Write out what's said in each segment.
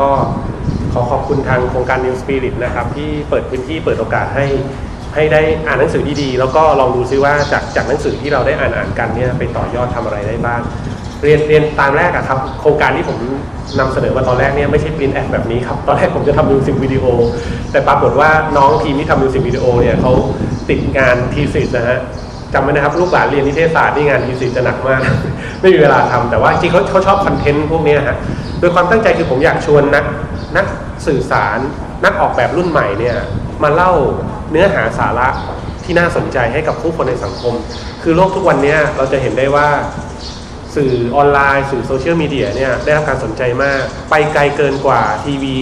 ก็ขอขอบคุณทางโครงการ New Spirit นะครับที่เปิดพื้นที่เปิดโอกาสให้ให้ได้อ่านหนังสือดีๆ แล้วก็ลองดูซิว่าจากจากหนังสือที่เราได้อ่านอ่านกันเนี่ยไปต่อยอดทำอะไรได้บ้าง เรียนเรียนตามแรกอะครับ โครงการที่ผมนำเสนอมาตอนแรกเนี่ยไม่ใช่ปรินแอดแบบนี้ครับ ตอนแรกผมจะทำมิวสิกวิดีโอ แต่ปรากฏว่าน้องทีมที่ทำมิวสิกวิดีโอเนี่ยเขาติดงานทีสินะฮะ จำไว้นะครับลูกหลานเรียนนิเทศศาสตร์นี่งานทีสิจะหนักมาก ไม่มีเวลาทำแต่ว่าจริงเขาเขาชอบคอนเทนต์พวกนี้ฮะโดยความตั้งใจคือผมอยากชวนนักนักสื่อสารนักออกแบบรุ่นใหม่เนี่ยมาเล่าเนื้อหาสาระที่น่าสนใจให้กับผู้คนในสังคม คือโลกทุกวันนี้เราจะเห็นได้ว่าสื่อออนไลน์สื่อโซเชียลมีเดียเนี่ยได้รับการสนใจมาก ไปไกลเกินกว่าทีวี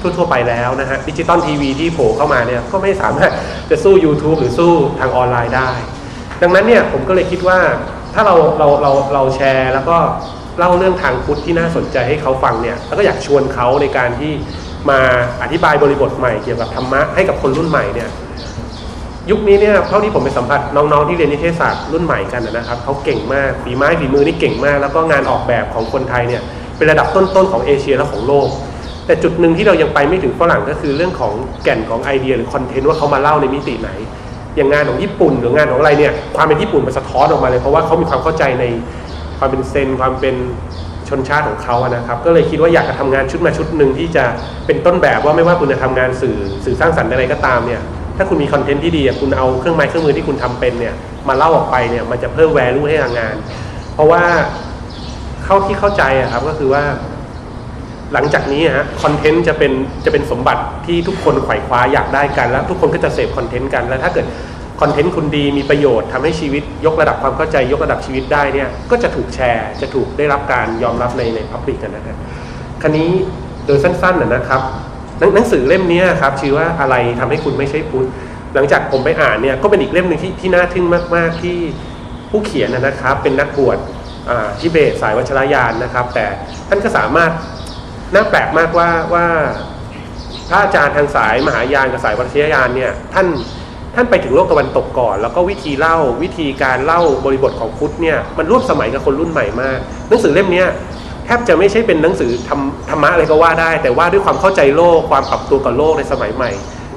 ทั่วๆไปแล้วนะฮะดิจิตอลทีวีที่โผล่เข้ามาเนี่ยก็ไม่สามารถจะสู้ YouTube หรือสู้ทางออนไลน์ได้ ดังนั้นเนี่ยผมก็เลยคิดว่าถ้าเราเราเราเราแชร์แล้วก็เล่าเรื่องทางพุทธที่น่าสนใจให้เขาฟังเนี่ยแล้วก็อยากชวนเขาในการที่มาอธิบายบริบทใหม่เกี่ยวกับธรรมะให้กับคนรุ่นใหม่เนี่ยยุคนี้เนี่ยเท่าที่ผมไปสัมผัสน้องๆที่เรียนนิเทศศาสตร์รุ่นใหม่กันนะครับเขาเก่งมากฝีไม้ฝีมือนี่เก่งมาก แล้วก็งานออกแบบของคนไทยเนี่ยเป็นระดับต้นๆของเอเชียและของโลก แต่จุดหนึ่งที่เรายังไปไม่ถึงฝรั่งก็คือเรื่องของแก่นของไอเดียหรือคอนเทนต์ว่าเขามาเล่าในมิติไหน อย่างงานของญี่ปุ่นหรืองานของอะไรเนี่ยความเป็นญี่ปุ่นมันสะท้อนออกมาเลย เพราะว่าเขามีความเข้าใจในความเป็นเซนความเป็นชนชาติของเขาอะนะครับ ก็เลยคิดว่าอยากจะทำงานชุดมาชุดหนึ่งที่จะเป็นต้นแบบว่าไม่ว่าคุณจะทำงานสื่อสื่อสร้างสรรค์อะไรก็ตามเนี่ยถ้าคุณมีคอนเทนต์ที่ดีคุณเอาเครื่องไม้เครื่องมือที่คุณทำเป็นเนี่ยมาเล่าออกไปเนี่ยมันจะเพิ่มแวลูให้ทางงาน เพราะว่าเข้าที่เข้าใจอะครับก็คือว่า หลังจากนี้ฮะคอนเทนต์จะเป็นจะเป็นสมบัติที่ทุกคนไขว่คว้าอยากได้กันแล้วทุกคนก็จะเสพคอนเทนต์กันแล้วถ้าเกิดคอนเทนต์คุณดีมีประโยชน์ทำให้ชีวิตยกระดับความเข้าใจยกระดับชีวิตได้เนี่ยก็จะถูกแชร์จะถูกได้รับการยอมรับในในพับลิกกันนะครับคันนี้โดยสั้นๆนะนะครับหนังหนังสือเล่มนี้ครับชื่อว่าอะไรทำให้คุณไม่ใช่พุทธหลังจากผมไปอ่านเนี่ยก็เป็นอีกเล่มหนึ่งที่ที่น่าทึ่งมาก ๆที่ผู้เขียนนะครับ เป็นนักบวชอ่าทิเบตสายวัชรยานนะครับ แต่ท่านก็สามารถ น่าแปลกมากว่าว่าพระอาจารย์ทางสายมหายานกับสายวัชยานเนี่ยท่านท่านไปถึงโลกตะวันตกก่อน แล้วก็วิธีเล่าวิธีการเล่าบริบทของพุทธเนี่ยมันร่วมสมัยกับคนรุ่นใหม่มาก หนังสือเล่มนี้แทบจะไม่ใช่เป็นหนังสือธรรมธรรมะอะไรก็ว่าได้ แต่ว่าด้วยความเข้าใจโลกความปรับตัวกับโลกในสมัยใหม่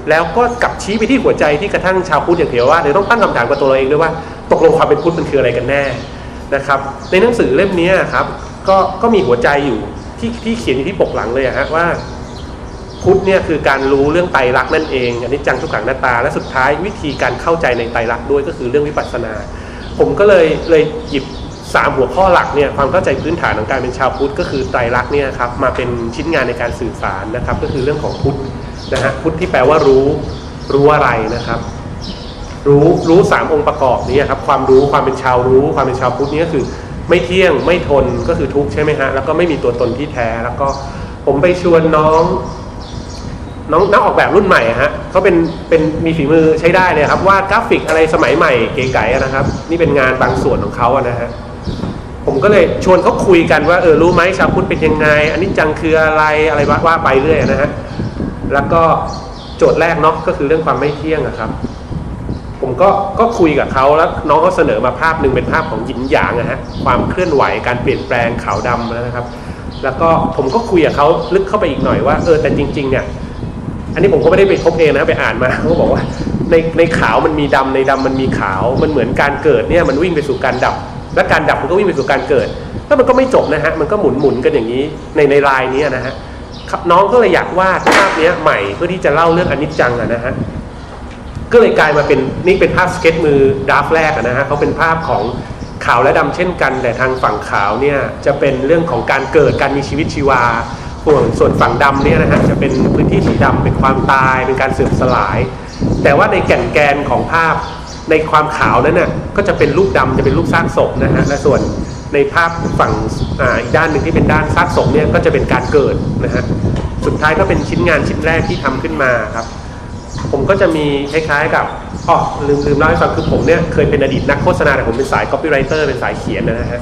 แล้วก็กลับชี้ไปที่หัวใจที่กระทั่งชาวพุทธอย่างเถรว่าเดี๋ยวต้องตั้งคำถามกับตัวเราเองด้วยว่า ตกลงความเป็นพุทธมันคืออะไรกันแน่นะครับ ในหนังสือเล่มนี้ครับก็ก็มีหัวใจอยู่ ที่ที่เขียนอยู่ที่ปกหลังเลยอะฮะว่าพุทธเนี่ยคือการรู้เรื่องไตรลักษณ์นั่นเองอันนี้จังทุกขังหน้าตา และสุดท้ายวิธีการเข้าใจในไตรลักษณ์ด้วยก็คือเรื่องวิปัสสนา ผมก็เลยเลยหยิบสามหัวข้อหลักเนี่ยความเข้าใจพื้นฐานของการเป็นชาวพุทธก็คือไตรลักษณ์เนี่ยครับมาเป็นชิ้นงานในการสื่อสารนะครับ ก็คือเรื่องของพุทธนะฮะพุทธที่แปลว่ารู้รู้อะไรนะครับ รู้รู้สามองค์ประกอบนี้ครับความรู้ความเป็นชาวรู้ ความเป็นชาวพุทธนี่ก็คือ ไม่เที่ยงไม่ทนก็คือทุกข์ใช่ไหมฮะแล้วก็ไม่มีตัวตนที่แท้แล้วก็ผมไปชวนน้องน้องนักออกแบบรุ่นใหม่ฮะเขาเป็นเป็นมีฝีมือใช้ได้เลยครับวาดกราฟิกอะไรสมัยใหม่เก๋ไก๋นะครับ นี่เป็นงานบางส่วนของเขาอะนะฮะผมก็เลยชวนเขาคุยกันว่าเออรู้ไหมชาวพุทธเป็นยังไงอันนี้จังคืออะไรอะไรว่าว่าไปเรื่อยนะฮะแล้วก็โจทย์แรกเนาะก็คือเรื่องความไม่เที่ยงอะครับ ผมก็ก็คุยกับเขาแล้วน้องเขาเสนอมาภาพหนึ่งเป็นภาพของหยินหยางนะฮะความเคลื่อนไหวการเปลี่ยนแปลงขาวดำนะครับ แล้วก็ผมก็คุยกับเขาลึกเข้าไปอีกหน่อยว่าเออแต่จริง ๆ เนี่ย อันนี้ผมก็ไม่ได้ไปพบเองนะไปอ่านมาเขาบอกว่าในในขาวมันมีดำในดำมันมีขาวมันเหมือนการเกิดเนี่ยมันวิ่งไปสู่การดับ และการดับมันก็วิ่งไปสู่การเกิดแล้วมันก็ไม่จบนะฮะมันก็หมุนหมุนกันอย่างนี้ในในลายนี้นะฮะน้องก็เลยอยากวาดภาพนี้ใหม่เพื่อที่จะเล่าเรื่องอนิจจังอะนะฮะ ก็เลยกลายมาเป็นนี่เป็นภาพสเก็ตมือดราฟแรกนะฮะเขาเป็นภาพของขาวและดำเช่นกัน แต่ทางฝั่งขาวเนี่ยจะเป็นเรื่องของการเกิดการมีชีวิตชีวาส่วนส่วนฝั่งดำเนี่ยนะฮะจะเป็นพื้นที่สีดำเป็นความตายเป็นการเสื่อมสลาย แต่ว่าในแก่นแกนของภาพในความขาวนั้นน่ะก็จะเป็นรูปดำจะเป็นรูปซากศพนะฮะและส่วนในภาพฝั่งออีกด้านหนึ่งที่เป็นด้านซากศพเนี่ยก็จะเป็นการเกิดนะฮะสุดท้ายก็เป็นชิ้นงานชิ้นแรกที่ทำขึ้นมาครับ ผมก็จะมีคล้ายๆกับอ๋อลืมลืมเล่าให้ฟังคือผมเนี่ยเคยเป็นอดีตนักโฆษณาแต่ผมเป็นสาย copywriter เป็นสายเขียนนะฮะ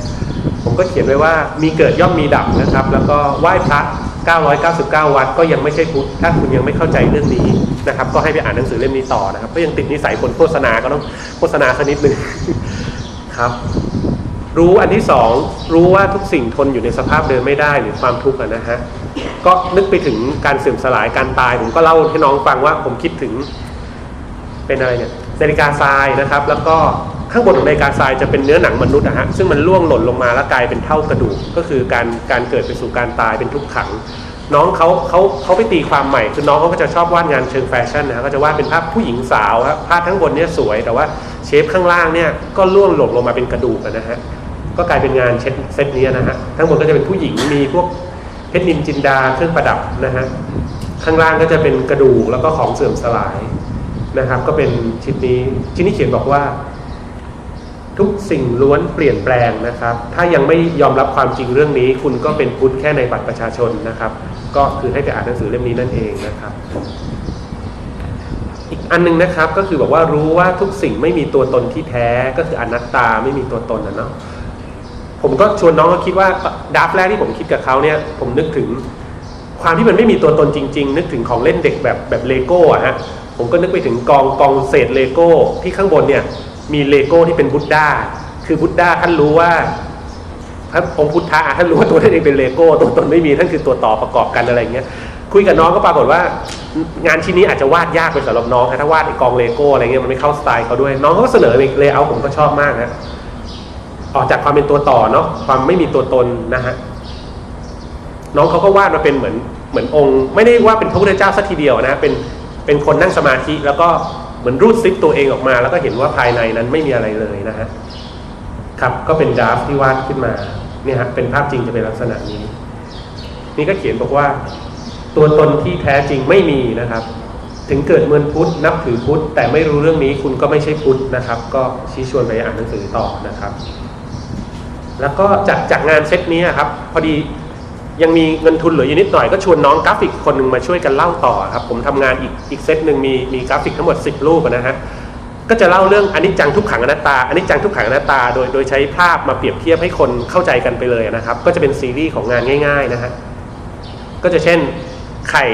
ผมก็เขียนไว้ว่ามีเกิดย่อมมีดับนะครับ แล้วก็ไหว้พระ 999 วัดก็ยังไม่ใช่พุทธถ้าคุณยังไม่เข้าใจเรื่องนี้นะครับ ก็ให้ไปอ่านหนังสือเล่มนี้ต่อนะครับ ก็ยังติดนิสัยคนโฆษณาก็ต้องโฆษณาสักนิดหนึ่งครับ รู้อันที่สองรู้ว่าทุกสิ่งทนอยู่ในสภาพเดิมไม่ได้หรือความทุกข์นะฮะก็นึกไปถึงการเสื่อมสลายการตาย ผมก็เล่าให้น้องฟังว่าผมคิดถึงเป็นอะไรเนี่ยนาฬิกาทรายนะครับ แล้วก็ข้างบนของนาฬิกาทรายจะเป็นเนื้อหนังมนุษย์นะฮะซึ่งมันร่วงหล่นลงมาแล้วกลายเป็นเท่ากระดูกก็คือการการเกิดไปสู่การตายเป็นทุกขัง น้องเขาเขาเขาไปตีความใหม่คือน้องเขาก็จะชอบวาดงานเชิงแฟชั่นนะฮะก็จะวาดเป็นภาพผู้หญิงสาวครับภาพทั้งบนเนี่ยสวยแต่ว่าเชฟข้างล่างเนี่ยก็ร่วงหล่นลงมาเป็นกระดูกนะฮะ ก็กลายเป็นงานเช็ดเซตนี้นะฮะทั้งหมดก็จะเป็นผู้หญิงมีพวกเพชรนินจินดาเครื่องประดับนะฮะข้างล่างก็จะเป็นกระดูกแล้วก็ของเสื่อมสลายนะครับ ก็เป็นชิ้นนี้ชิ้นนี้เขียนบอกว่า ทุกสิ่งล้วนเปลี่ยนแปลงนะครับ ถ้ายังไม่ยอมรับความจริงเรื่องนี้ คุณก็เป็นพุทธแค่ในบัตรประชาชนนะครับ ก็คือให้ไปอ่านหนังสือเล่มนี้นั่นเองนะครับ อีกอันหนึงนะครับก็คือบอกว่ารู้ว่าทุกสิ่งไม่มีตัวตนที่แท้ก็คืออนัตตาไม่มีตัวตนนะเนาะ ผมก็ชวนน้องก็คิดว่าดับแรกที่ผมคิดกับเขาเนี่ย ผมนึกถึงความที่มันไม่มีตัวตนจริง ๆ นึกถึงของเล่นเด็กแบบแบบเลโก้อะฮะผมก็นึกไปถึงกองกองเศษเลโก้ที่ข้างบนเนี่ยมีเลโก้ที่เป็นบุตด้าคือบุตด้าท่านรู้ว่าพระองค์พุทธะท่านรู้ว่าตัวท่านเองเป็นเลโก้ตัวตนไม่มีท่านคือตัวต่อประกอบกันอะไรเงี้ยคุยกับน้องก็ปรากฏว่า งานชิ้นนี้อาจจะวาดยากไปสำหรับน้องนะถ้าวาดไอกองเลโก้อะไรเงี้ยมันไม่เข้าสไตล์เขาด้วย น้องเขาก็เสนอเลเยอร์ผมก็ชอบมากนะ ออกจากความเป็นตัวต่อเนาะความไม่มีตัวตนนะฮะน้องเขาก็วาดมาเป็นเหมือนเหมือนองค์ ไม่ได้ว่าเป็นพระพุทธเจ้าสักทีเดียวนะเป็นเป็นคนนั่งสมาธิแล้วก็เหมือนรูดซิปตัวเองออกมา แล้วก็เห็นว่าภายในนั้นไม่มีอะไรเลยนะฮะครับก็เป็นดราฟที่วาดขึ้นมาเนี่ยฮะเป็นภาพจริงจะเป็นลักษณะนี้ นี่ก็เขียนบอกว่า ตัวตนที่แท้จริงไม่มีนะครับ ถึงเกิดเมือนพุทธนับถือพุทธแต่ไม่รู้เรื่องนี้คุณก็ไม่ใช่พุทธนะครับ ก็ชี้ชวนไปอ่านหนังสือต่อนะครับ แล้วก็จากจากงานเซตนี้ครับพอดียังมีเงินทุนเหลืออยู่นิดหน่อยก็ชวนน้องกราฟิกคนหนึ่งมาช่วยกันเล่าต่อครับผมทำงานอีกอีกเซตหนึ่งมีมีกราฟิกทั้งหมด 10 รูปนะฮะก็จะเล่าเรื่องอนิจจังทุกขังอนัตตาอนิจจังทุกขังอนัตตา โดยโดยใช้ภาพมาเปรียบเทียบให้คนเข้าใจกันไปเลยนะครับ ก็จะเป็นซีรีส์ของงานง่าย ๆนะฮะก็จะเช่นไข่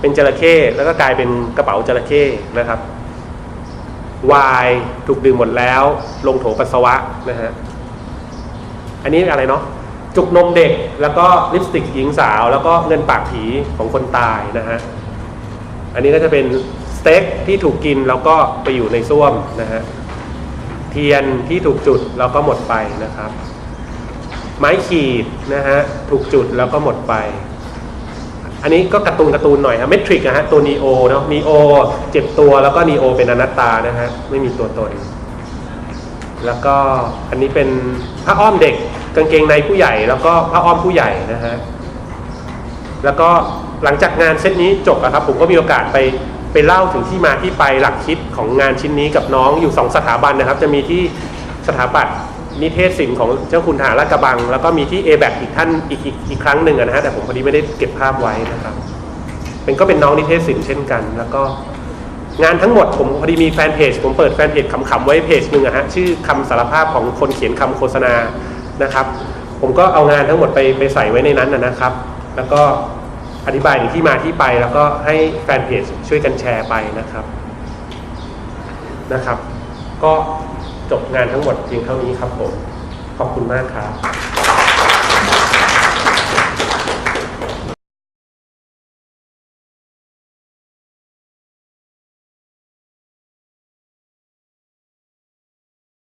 เป็นจระเข้แล้วก็กลายเป็นกระเป๋าจระเข้นะครับวายถูกดื่มหมดแล้ว ลงโถปัสสาวะนะฮะ อันนี้อะไรเนาะจุกนมเด็กแล้วก็ลิปสติกหญิงสาว แล้วก็เงินปากผีของคนตายนะฮะอันนี้ก็จะเป็นสเต็กที่ถูกกินแล้วก็ไปอยู่ในส้วมนะฮะเทียนที่ถูกจุดแล้วก็หมดไปนะครับ ไม้ขีดนะฮะถูกจุดแล้วก็หมดไป อันนี้ก็การ์ตูนการ์ตูนหน่อยฮะเมทริกนะฮะตัวนีโอเนาะนีโอเจ็บตัวแล้วก็นีโอเป็นอนัตตานะฮะไม่มีตัวตน แล้วก็อันนี้เป็นผ้าอ้อมเด็ก กางเกงในผู้ใหญ่ แล้วก็ผ้าอ้อมผู้ใหญ่นะฮะแล้วก็หลังจากงานเซตนี้จบอะครับ ผมก็มีโอกาสไปไปเล่าถึงที่มาที่ไปหลักคิดของงานชิ้นนี้กับน้องอยู่สองสถาบันนะครับ จะมีที่สถาปัตย์นิเทศศิลป์ของเจ้าคุณทหารลาดกระบัง แล้วก็มีที่ a b a c อีกท่านอีกอีกอีกครั้งหนึ่งนะฮะแต่ผมพอดีไม่ได้เก็บภาพไว้นะครับเป็นก็เป็นน้องนิเทศศิลป์เช่นกัน แล้วก็งานทั้งหมดผมพอดีมีแฟนเพจผมเปิดแฟนเพจขำๆไว้เพจหนึ่งอะฮะชื่อคำสารภาพของคนเขียนคำโฆษณา นะครับ ผมก็เอางานทั้งหมดไปไปใส่ไว้ในนั้นนะนะครับ แล้วก็อธิบายถึงที่มาที่ไป แล้วก็ให้แฟนเพจช่วยกันแชร์ไปนะครับนะครับ ก็จบงานทั้งหมดเพียงเท่านี้ครับผม ขอบคุณมากครับ